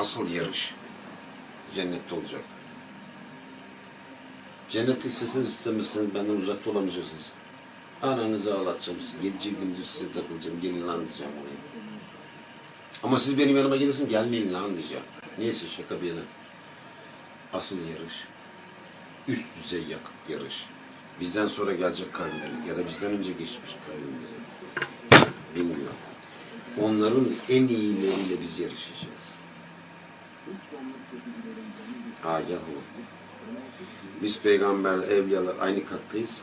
asıl yarış cennette olacak. Cennette isteseniz istemezseniz benden uzakta olamayacaksınız. Ananızı ağlatacağım, gece gündüz size takılacağım, gelin lan diyeceğim oraya. Ama siz benim yanıma gelirsin, gelmeyin lan diyeceğim. Neyse şaka bir yana. Asıl yarış, üst düzey yak- yarış. Bizden sonra gelecek kavimleri ya da bizden önce geçmiş kavimleri. Bilmiyorum. Onların en iyileriyle biz yarışacağız. Agah olun. Biz peygamberler, evliyalar aynı kattayız.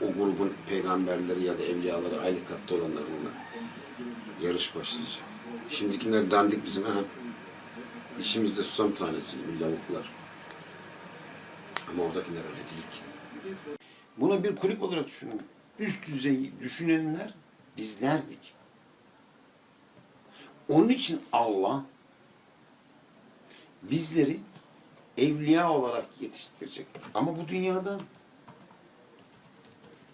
O grubun peygamberleri ya da evliyaları aynı katta olanlarla yarış başlayacak. Şimdikiler dandik bizim ha. İşimizde susam tanesi gibi lavuklar. Ama oradakiler öyle değil ki. Bunu bir kulüp olarak düşünün. Üst düzey düşünenler bizlerdik. Onun için Allah bizleri evliya olarak yetiştirecek. Ama bu dünyada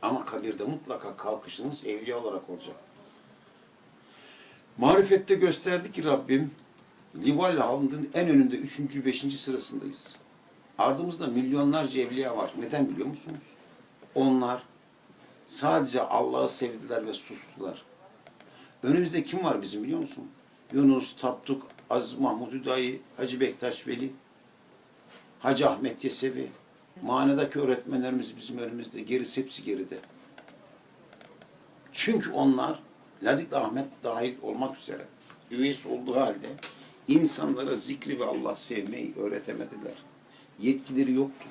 ama kabirde mutlaka kalkışınız evliya olarak olacak. Marifette gösterdi ki Rabbim Lival Hamd'ın en önünde üçüncü, beşinci sırasındayız. Ardımızda milyonlarca evliya var. Neden biliyor musunuz? Onlar sadece Allah'ı sevdiler ve sustular. Önümüzde kim var bizim biliyor musun? Yunus, Tapduk, Aziz Mahmud Hüdayi, Hacı Bektaş Veli, Hacı Ahmet Yesevi. Manadaki öğretmenlerimiz bizim önümüzde. Gerisi hepsi geride. Çünkü onlar Ladik Ahmet dahil olmak üzere üyesi olduğu halde insanlara zikri ve Allah sevmeyi öğretemediler. Yetkileri yoktu.